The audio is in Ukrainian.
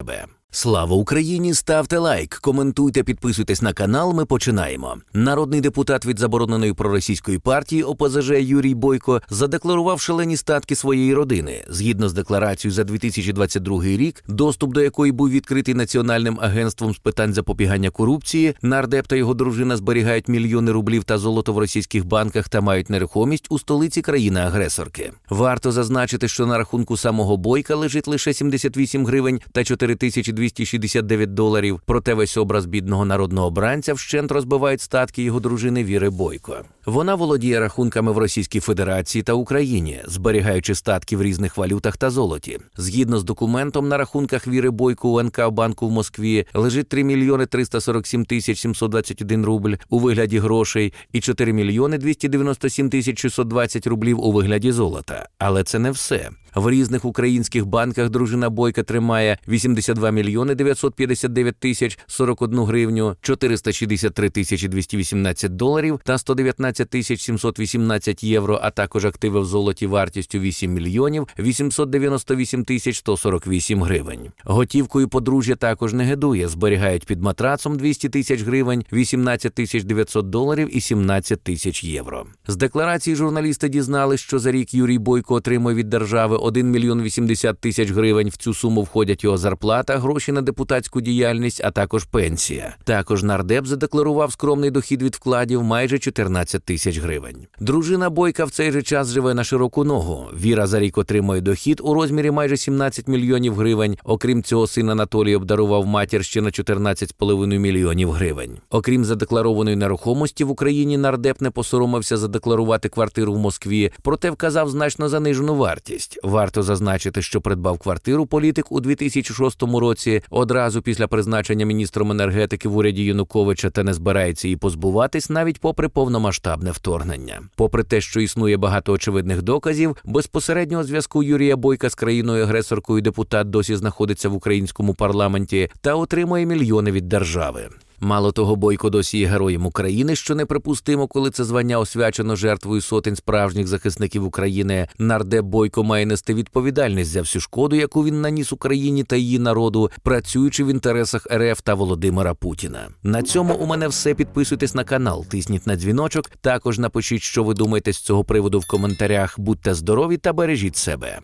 себе. Слава Україні! Ставте лайк, коментуйте, підписуйтесь на канал. Ми починаємо. Народний депутат від забороненої проросійської партії ОПЗЖ Юрій Бойко задекларував шалені статки своєї родини. Згідно з декларацією за 2022 рік, доступ до якої був відкритий Національним агентством з питань запобігання корупції, нардеп та його дружина зберігають мільйони рублів та золото в російських банках та мають нерухомість у столиці країни-агресорки. Варто зазначити, що на рахунку самого Бойка лежить лише 78 гривень та 4269 доларів. Проте весь образ бідного народного бранця вщент розбивають статки його дружини Віри Бойко. Вона володіє рахунками в Російській Федерації та Україні, зберігаючи статки в різних валютах та золоті. Згідно з документом, на рахунках Віри Бойко у НК банку в Москві лежить 3 мільйони 347 тисяч 721 рубль у вигляді грошей і 4 мільйони 297 тисяч 620 рублів у вигляді золота. Але це не все. В різних українських банках дружина Бойка тримає 82 мільйони 959 тисяч 41 гривню, 463 тисячі 218 доларів та 119 тисяч 718 євро, а також активи в золоті вартістю 8 мільйонів 898 тисяч 148 гривень. Готівкою подружжя також не гидує, зберігають під матрацом 200 тисяч гривень, 18 тисяч 900 доларів і 17 тисяч євро. З декларації журналісти дізнали, що за рік Юрій Бойко отримує від держави 1 мільйон 80 тисяч гривень. В цю суму входять його зарплата, гроші на депутатську діяльність, а також пенсія. Також нардеп задекларував скромний дохід від вкладів майже 14 тисяч гривень. Дружина Бойка в цей же час живе на широку ногу. Віра за рік отримує дохід у розмірі майже 17 мільйонів гривень. Окрім цього, син Анатолій обдарував матір ще на 14,5 мільйонів гривень. Окрім задекларованої нерухомості в Україні, нардеп не посоромився задекларувати квартиру в Москві, проте вказав значно занижену вартість. Варто зазначити, що придбав квартиру політик у 2006 році одразу після призначення міністром енергетики в уряді Януковича та не збирається її позбуватись навіть попри повномасштабне вторгнення. Попри те, що існує багато очевидних доказів, безпосереднього зв'язку Юрія Бойка з країною агресоркою депутат досі знаходиться в українському парламенті та отримує мільйони від держави. Мало того, Бойко досі є героєм України, що неприпустимо, коли це звання освячено жертвою сотень справжніх захисників України. Нардеп Бойко має нести відповідальність за всю шкоду, яку він наніс Україні та її народу, працюючи в інтересах РФ та Володимира Путіна. На цьому у мене все. Підписуйтесь на канал, тисніть на дзвіночок. Також напишіть, що ви думаєте з цього приводу в коментарях. Будьте здорові та бережіть себе.